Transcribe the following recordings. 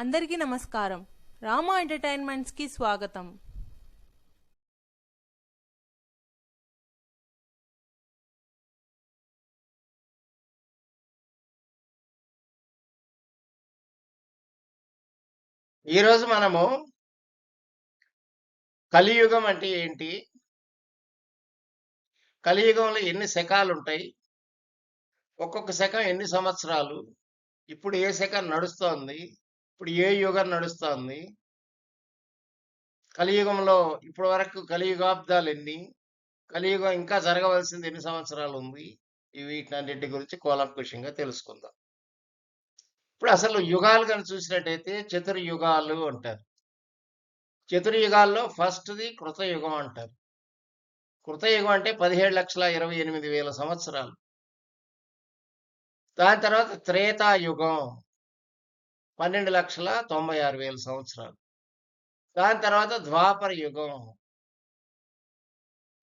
అందరికీ నమస్కారం. రామా ఎంటర్టైన్మెంట్స్కి స్వాగతం. ఈరోజు మనము కలియుగం అంటే ఏంటి? కలియుగంలో ఎన్ని శకాలు ఉంటాయి? ఒక్కొక్క శకం ఎన్ని సంవత్సరాలు? ఇప్పుడు ఏ శకం నడుస్తోంది? ఇప్పుడు ఏ యుగం నడుస్తోంది? కలియుగంలో ఇప్పటి వరకు కలియుగాబ్దాలు ఎన్ని కలియుగం ఇంకా జరగవలసింది ఎన్ని సంవత్సరాలు ఉంది ఈ వీటినన్నింటి గురించి కోలంకుషంగా తెలుసుకుందాం. ఇప్పుడు అసలు యుగాలు కానీ చూసినట్టయితే చతుర్యుగాలు అంటారు. చతుర్యుగాల్లో ఫస్ట్ది కృతయుగం అంటారు. కృతయుగం అంటే పదిహేడు లక్షల ఇరవై ఎనిమిది వేల సంవత్సరాలు. దాని తర్వాత త్రేతాయుగం. పన్నెండు లక్షల తొంభై ఆరు వేల సంవత్సరాలు. దాని తర్వాత ద్వాపర యుగం.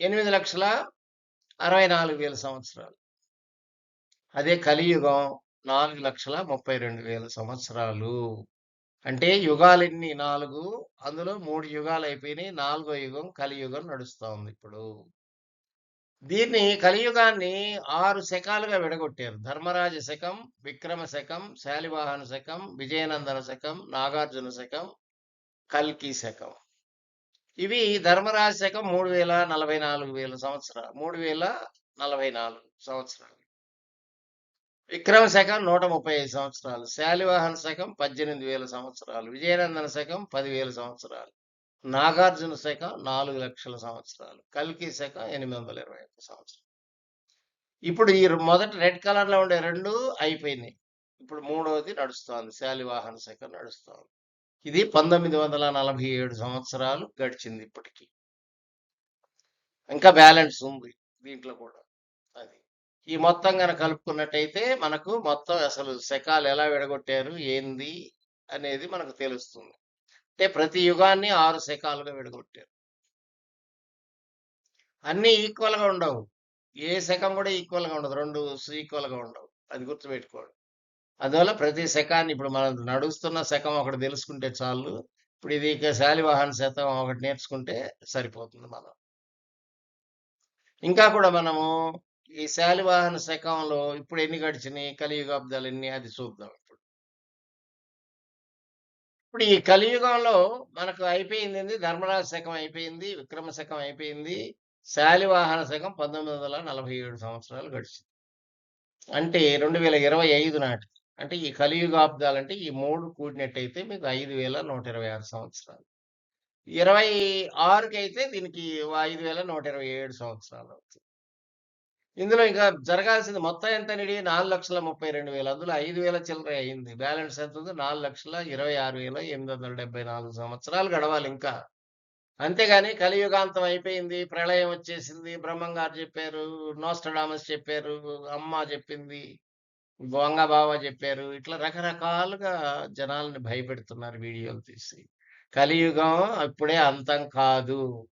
ఎనిమిది లక్షల అరవై నాలుగు వేల సంవత్సరాలు. అదే కలియుగం నాలుగు లక్షల ముప్పై రెండు వేల సంవత్సరాలు. అంటే యుగాలన్నీ నాలుగు అందులో మూడు యుగాలు అయిపోయినాయి. నాలుగో యుగం కలియుగం నడుస్తూ ఉంది ఇప్పుడు. దీన్ని కలియుగాన్ని ఆరు శకాలుగా విడగొట్టారు. ధర్మరాజ శకం విక్రమ శకం శాలివాహన శకం విజయనందన శకం నాగార్జున శకం కల్కి శకం. ఇవి ధర్మరాజ శకం మూడు వేల నలభై నాలుగు వేల సంవత్సరాలు మూడు వేల నలభై నాలుగు సంవత్సరాలు. విక్రమ శకం నూట ముప్పై ఐదు సంవత్సరాలు శాలివాహన శకం పద్దెనిమిది వేల సంవత్సరాలు విజయనందన శకం పదివేల సంవత్సరాలు. నాగార్జున శాఖ నాలుగు లక్షల సంవత్సరాలు కల్కి శాఖ ఎనిమిది వందల ఇరవై ఒక్క సంవత్సరాలు. ఇప్పుడు ఈ మొదటి రెడ్ కలర్లో ఉండే రెండు అయిపోయినాయి. ఇప్పుడు మూడవది నడుస్తోంది శాలివాహన శాఖ నడుస్తోంది. ఇది పంతొమ్మిది వందల నలభై ఏడు సంవత్సరాలు గడిచింది ఇప్పటికీ. ఇంకా బ్యాలెన్స్ ఉంది దీంట్లో కూడా. అది ఈ మొత్తం కనుక కలుపుకున్నట్టయితే మనకు మొత్తం అసలు శకాలు ఎలా విడగొట్టారు ఏంది అనేది మనకు తెలుస్తుంది. అంటే ప్రతి యుగాన్ని ఆరు శకాలుగా విడగొట్టారు. అన్ని ఈక్వల్గా ఉండవు. ఏ శకం కూడా ఈక్వల్గా ఉండదు. రెండు ఈక్వల్గా ఉండవు. అది గుర్తుపెట్టుకోండి. అందువల్ల ప్రతి శకాన్ని ఇప్పుడు మనం నడుస్తున్న శకం ఒకటి తెలుసుకుంటే చాలు. ఇప్పుడు ఇది ఇక శాలివాహన శతం ఒకటి నేర్చుకుంటే సరిపోతుంది మనం. ఇంకా కూడా మనము ఈ శాలివాహన శకంలో ఇప్పుడు ఎన్ని గడిచినాయి? కలియుగాబ్దాలు ఎన్ని? అది చూద్దాం. ఇప్పుడు ఈ కలియుగంలో మనకు అయిపోయింది ధర్మరాజ శకం అయిపోయింది విక్రమ శకం అయిపోయింది శాలివాహన శకం పంతొమ్మిది వందల నలభై ఏడు సంవత్సరాలు గడిచింది. అంటే రెండు వేల ఇరవై ఐదు నాటి అంటే ఈ కలియుగాబ్దాలు అంటే ఈ మూడు కూడినట్టయితే మీకు ఐదు వేల నూట ఇరవై ఆరు సంవత్సరాలు. ఇరవై ఆరుకి అయితే దీనికి ఐదు వేల నూట ఇరవై ఏడు సంవత్సరాలు అవుతుంది. ఇందులో ఇంకా జరగాల్సింది మొత్తం ఎంత నిడి నాలుగు లక్షల ముప్పై రెండు వేలు. అందులో ఐదు వేల చిల్లర అయింది. బ్యాలెన్స్ ఎంత ఉంది? నాలుగు లక్షల ఇరవై ఆరు వేల ఎనిమిది వందల డెబ్బై నాలుగు సంవత్సరాలు గడవాలి ఇంకా. అంతేగాని కలియుగాంతం అయిపోయింది. ప్రళయం వచ్చేసింది. బ్రహ్మంగారు చెప్పారు. నోస్టడామస్ చెప్పారు. అమ్మ చెప్పింది. బొంగ బావ చెప్పారు. ఇట్లా రకరకాలుగా జనాల్ని భయపెడుతున్నారు వీడియోలు తీసి. కలియుగం అప్పుడే అంతం కాదు.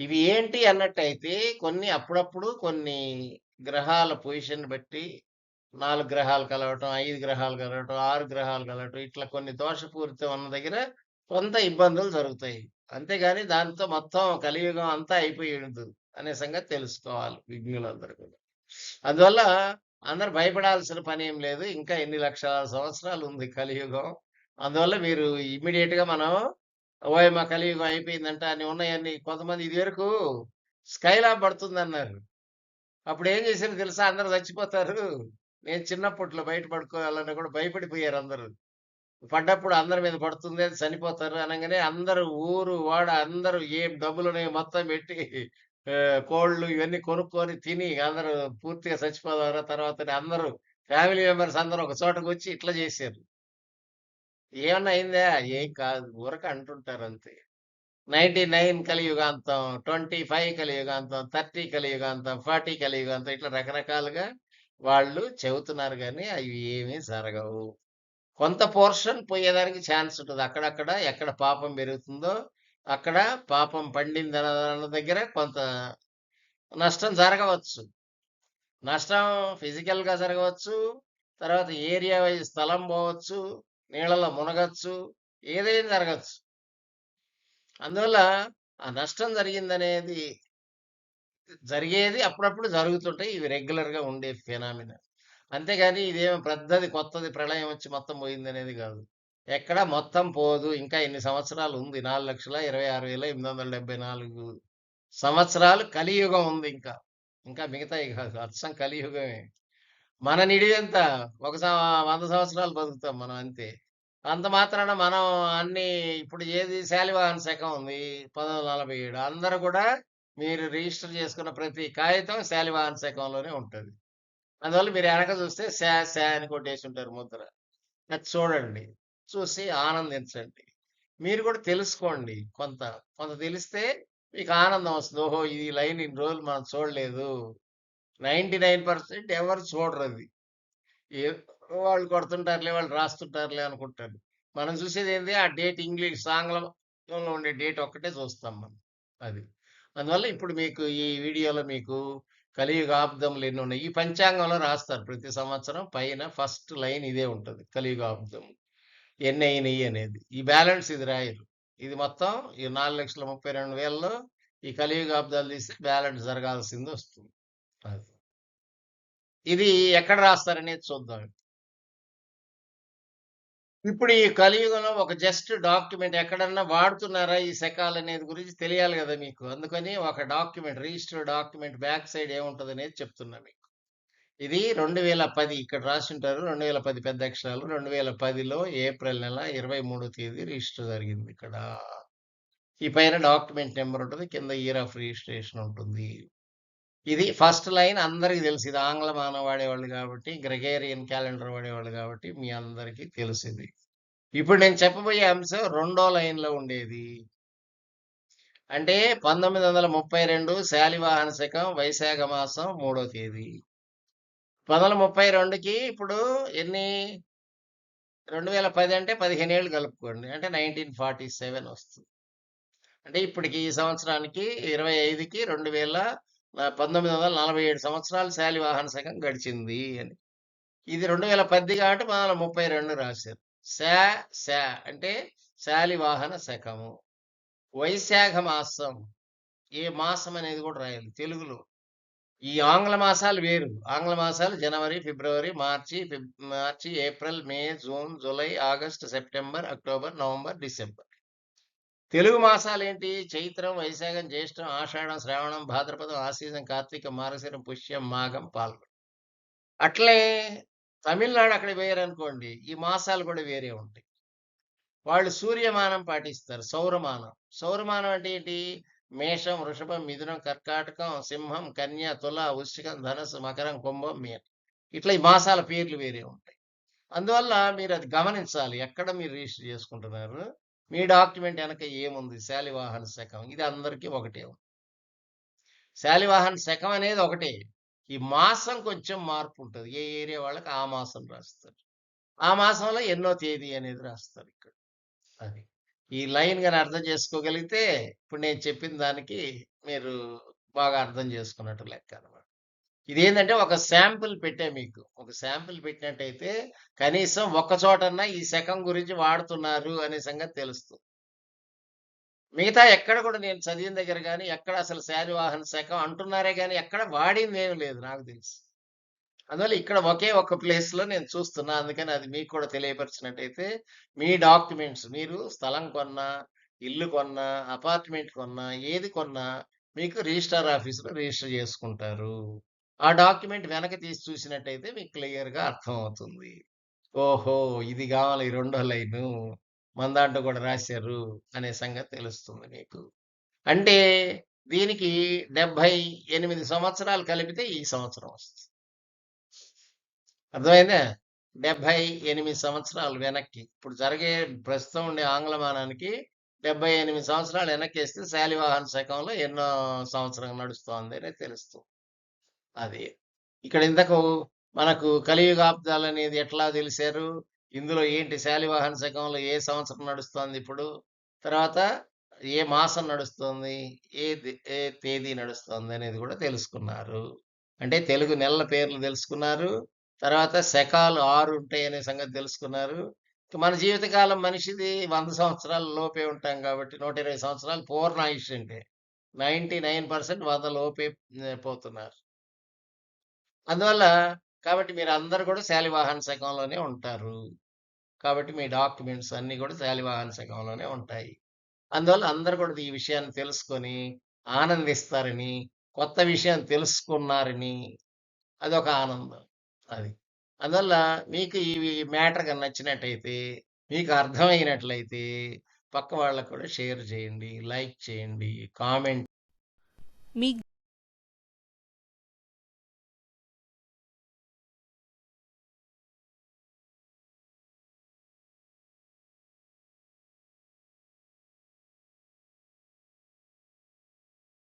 ఇవి ఏంటి అన్నట్టయితే కొన్ని అప్పుడప్పుడు కొన్ని గ్రహాల పొజిషన్ బట్టి నాలుగు గ్రహాలు కలవటం ఐదు గ్రహాలు కలవటం ఆరు గ్రహాలు కలవటం ఇట్లా కొన్ని దోషపూరితం ఉన్న దగ్గర కొంత ఇబ్బందులు జరుగుతాయి. అంతేగాని దాంతో మొత్తం కలియుగం అంతా అయిపోయి ఉండదు అనే సంగతి తెలుసుకోవాలి విజ్ఞులందరూ కూడా. అందువల్ల అందరు భయపడాల్సిన పని ఏం లేదు. ఇంకా ఎన్ని లక్షల సంవత్సరాలు ఉంది కలియుగం. అందువల్ల మీరు ఇమ్మీడియట్గా మనం ఓయ్ మా కలియుగం అయిపోయిందంట అని ఉన్నాయని కొంతమంది ఇది వరకు స్కైలా పడుతుంది అన్నారు అప్పుడు ఏం చేశారు తెలుసా? అందరు చచ్చిపోతారు. నేను చిన్నప్పట్లో బయట పడుకోవాలని కూడా భయపడిపోయారు అందరూ. పడ్డప్పుడు అందరి మీద పడుతుంది అది చనిపోతారు అనగానే అందరూ ఊరు వాడ అందరూ ఏం డబ్బులు ఉన్నాయో మొత్తం పెట్టి కోళ్ళు ఇవన్నీ కొనుక్కొని తిని అందరూ పూర్తిగా చచ్చిపోతారు? తర్వాత అందరూ ఫ్యామిలీ మెంబర్స్ అందరూ ఒక చోటకు వచ్చి ఇట్లా చేశారు. ఏమన్నా అయిందా? ఏం కాదు. ఊరక అంటుంటారు అంతే. నైన్టీ నైన్ కలియుగాంతం ట్వంటీ ఫైవ్ కలియుగాంతం థర్టీ కలియుగాంతం ఫార్టీ కలియుగాంతం ఇట్లా రకరకాలుగా వాళ్ళు చెబుతున్నారు కానీ అవి ఏమీ జరగవు. కొంత పోర్షన్ పోయేదానికి ఛాన్స్ ఉంటుంది. అక్కడక్కడ ఎక్కడ పాపం పెరుగుతుందో అక్కడ పాపం పండింది అన్న దగ్గర కొంత నష్టం జరగవచ్చు. నష్టం ఫిజికల్గా జరగవచ్చు. తర్వాత ఏరియా వైజ్ స్థలం పోవచ్చు. నీళ్ళలో మునగచ్చు ఏదైనా జరగచ్చు. అందువల్ల ఆ నష్టం జరిగిందనేది జరిగేది అప్పుడప్పుడు జరుగుతుంటాయి. ఇవి రెగ్యులర్గా ఉండే ఫెనామినా. అంతేగాని ఇదేమో పెద్దది కొత్తది ప్రళయం వచ్చి మొత్తం పోయింది అనేది కాదు. ఎక్కడ మొత్తం పోదు. ఇంకా ఎన్ని సంవత్సరాలు ఉంది. నాలుగు లక్షల ఇరవై ఆరు వేల ఎనిమిది వందల డెబ్బై నాలుగు సంవత్సరాలు కలియుగం ఉంది ఇంకా. ఇంకా మిగతాయి కాదు. అచ్చం కలియుగమే. మన నిడివెంత ఒక వంద సంవత్సరాలు బతుకుతాం మనం అంతే. అంత మాత్రాన మనం అన్ని ఇప్పుడు ఏది శాలివాహన శకం ఉంది పంతొమ్మిది వందల నలభై ఏడు అందరూ కూడా మీరు రిజిస్టర్ చేసుకున్న ప్రతి కాగితం శాలివాహన శకంలోనే ఉంటుంది. అందువల్ల మీరు వెనక చూస్తే శా శా అని కొట్టేసి ఉంటారు ముద్ర. అది చూడండి. చూసి ఆనందించండి. మీరు కూడా తెలుసుకోండి కొంత. కొంత తెలిస్తే మీకు ఆనందం వస్తుంది. ఓహో ఈ లైన్ ఇన్ని రోజులు మనం చూడలేదు. నైంటీ నైన్ పర్సెంట్ ఎవరు చూడరు అది. ఏ వాళ్ళు కొడుతుంటారులే వాళ్ళు రాస్తుంటారులే అనుకుంటారు. మనం చూసేది ఏంటి ఆ డేట్ ఇంగ్లీష్ ఆంగ్లంలో ఉండే డేట్ ఒక్కటే చూస్తాం మనం అది. అందువల్ల ఇప్పుడు మీకు ఈ వీడియోలో మీకు కలియుగ ఆబ్దములు ఎన్ని ఉన్నాయి? ఈ పంచాంగంలో రాస్తారు ప్రతి సంవత్సరం పైన ఫస్ట్ లైన్ ఇదే ఉంటుంది కలియుగ ఆబ్దం ఎన్ని అయినాయి అనేది. ఈ బ్యాలెన్స్ ఇది రాయరు. ఇది మొత్తం ఈ నాలుగు లక్షల ముప్పై రెండు వేలలో ఈ కలియుగాబ్దాలు తీస్తే బ్యాలెన్స్ జరగాల్సింది వస్తుంది. ఇది ఎక్కడ రాస్తారనేది చూద్దాం. ఇప్పుడు ఈ కలియుగంలో ఒక జస్ట్ డాక్యుమెంట్ ఎక్కడన్నా వాడుతున్నారా ఈ శకాలు అనేది గురించి తెలియాలి కదా మీకు. అందుకని ఒక document register document back side ఏముంటుంది అనేది చెప్తున్నా మీకు. ఇది రెండు వేల పది ఇక్కడ రాసి ఉంటారు రెండు వేల పది పెద్ద అక్షరాలు రెండు వేల పదిలో ఏప్రిల్ నెల ఇరవై మూడో తేదీ రిజిస్టర్ జరిగింది ఇక్కడ. ఈ పైన డాక్యుమెంట్ నెంబర్ ఉంటుంది కింద ఇయర్ ఆఫ్ రిజిస్ట్రేషన్ ఉంటుంది. ఇది ఫస్ట్ లైన్ అందరికీ తెలుసు. ఇది ఆంగ్ల మానవ వాడేవాళ్ళు కాబట్టి గ్రెగేరియన్ క్యాలెండర్ వాడేవాళ్ళు కాబట్టి మీ అందరికీ తెలిసింది. ఇప్పుడు నేను చెప్పబోయే అంశం రెండో లైన్లో ఉండేది. అంటే పంతొమ్మిది వందల ముప్పై రెండు శాలివాహన శకం వైశాఖ మాసం మూడో తేదీ. పంతొమ్మిది వందల ముప్పై రెండుకి ఇప్పుడు ఎన్ని? రెండు వేల పది అంటే పదిహేను ఏళ్ళు కలుపుకోండి. అంటే నైన్టీన్ ఫార్టీ సెవెన్ వస్తుంది. అంటే ఇప్పటికి ఈ సంవత్సరానికి ఇరవై ఐదుకి రెండు వేల పంతొమ్మిది వందల నలభై ఏడు సంవత్సరాలు శాలివాహన శకం గడిచింది అని. ఇది రెండు వేల పది కాబట్టి పంతొమ్మిది వందల ముప్పై రెండు రాశారు. శా శా అంటే శాలివాహన శకము. వైశాఖ మాసం. ఏ మాసం అనేది కూడా రాయాలి తెలుగులో. ఈ ఆంగ్ల మాసాలు వేరు. ఆంగ్ల మాసాలు జనవరి ఫిబ్రవరి మార్చి ఫిబ్- మార్చి April May June July August September October November December. Telugu మాసాలు ఏంటి చైత్రం వైశాఖం జ్యేష్టం ఆషాఢం శ్రావణం భాద్రపదం ఆశీసం కార్తీకం మార్గశిరం పుష్యం మాఘం పాల్గొనం అట్లే తమిళనాడు అక్కడ వేయరనుకోండి ఈ మాసాలు కూడా వేరే ఉంటాయి. వాళ్ళు సూర్యమానం పాటిస్తారు సౌరమానం. సౌరమానం అంటే ఏంటి? మేషం వృషభం మిథునం కర్కాటకం సింహం కన్య తుల వృశ్చికం ధనస్సు మకరం కుంభం మీన. ఇట్లా ఈ మాసాల పేర్లు వేరే ఉంటాయి. అందువల్ల మీరు అది గమనించాలి ఎక్కడ మీరు రిజిస్టర్ చేసుకుంటున్నారు? మీ డాక్యుమెంట్ వెనక ఏముంది? శాలివాహన శకం. ఇది అందరికీ ఒకటే ఉంది. శాలివాహన శకం అనేది ఒకటే. ఈ మాసం కొంచెం మార్పు ఉంటుంది. ఏ ఏరియా వాళ్ళకి ఆ మాసం రాస్తారు. ఆ మాసంలో ఎన్నో తేదీ అనేది రాస్తారు ఇక్కడ. అది. ఈ లైన్ కానీ అర్థం చేసుకోగలిగితే ఇప్పుడు నేను చెప్పిన దానికి మీరు బాగా అర్థం చేసుకున్నట్టు లెక్క అనమాట ఇదేంటంటే ఒక శాంపుల్ పెట్టే మీకు. ఒక శాంపుల్ పెట్టినట్టయితే కనీసం ఒక్క చోటన్నా ఈ శకం గురించి వాడుతున్నారు అనే సంగతి తెలుస్తుంది. మిగతా ఎక్కడ కూడా నేను చదివిన దగ్గర కానీ ఎక్కడ అసలు శాలివాహన శకం అంటున్నారే కానీ ఎక్కడ వాడింది ఏమి లేదు నాకు తెలుసు. అందువల్ల ఇక్కడ ఒకే ఒక ప్లేస్లో నేను చూస్తున్నా. అందుకని అది మీకు కూడా తెలియపరిచినట్టయితే మీ డాక్యుమెంట్స్ మీరు స్థలం కొన్నా ఇల్లు కొన్నా అపార్ట్మెంట్ కొన్నా ఏది కొన్నా మీకు రిజిస్టార్ ఆఫీసులో రిజిస్టర్ చేసుకుంటారు. ఆ డాక్యుమెంట్ వెనక తీసి చూసినట్టయితే మీకు క్లియర్గా ఓహో! ఇది కావాలి రెండో లైను మన దాంట్లో కూడా రాశారు అనే సంగతి తెలుస్తుంది మీకు. అంటే దీనికి డెబ్బై ఎనిమిది సంవత్సరాలు కలిపితే ఈ సంవత్సరం వస్తుంది. అర్థమైందా? డెబ్బై ఎనిమిది సంవత్సరాలు వెనక్కి. ఇప్పుడు జరిగే ప్రస్తుతం ఉండే ఆంగ్లమానానికి డెబ్బై ఎనిమిది సంవత్సరాలు వెనక్కి వేస్తే శాలివాహన శకంలో ఎన్నో సంవత్సరం నడుస్తోంది అనేది తెలుస్తుంది. అది. ఇక్కడ ఇంతకు మనకు కలియుగాబ్దాలు అనేది ఎట్లా తెలిసారు? ఇందులో ఏంటి శాలివాహన శకంలో ఏ సంవత్సరం నడుస్తోంది ఇప్పుడు? తర్వాత ఏ మాసం నడుస్తుంది? ఏ ఏ తేదీ నడుస్తుంది అనేది కూడా తెలుసుకున్నారు. అంటే తెలుగు నెలల పేర్లు తెలుసుకున్నారు. తర్వాత శకాలు ఆరు ఉంటాయి అనే సంగతి తెలుసుకున్నారు. మన జీవితకాలం మనిషిది వంద సంవత్సరాల లోపే ఉంటాం కాబట్టి 120 సంవత్సరాలు పూర్ణాయుష్ అంటే. 99% 100 లోపే పోతున్నారు. అందువల్ల కాబట్టి మీరు అందరూ కూడా శాలివాహన శకంలోనే ఉంటారు. కాబట్టి మీ డాక్యుమెంట్స్ అన్నీ కూడా శాలివాహన శకంలోనే ఉంటాయి. అందువల్ల అందరూ కూడా ఈ విషయాన్ని తెలుసుకొని ఆనందిస్తారని, కొత్త విషయం తెలుసుకున్నారని అదొక ఆనందం. అది. అందువల్ల మీకు ఈ మ్యాటర్గా నచ్చినట్టయితే, మీకు అర్థమైనట్లయితే పక్క వాళ్ళకు కూడా షేర్ చేయండి. లైక్ చేయండి. కామెంట్ మీ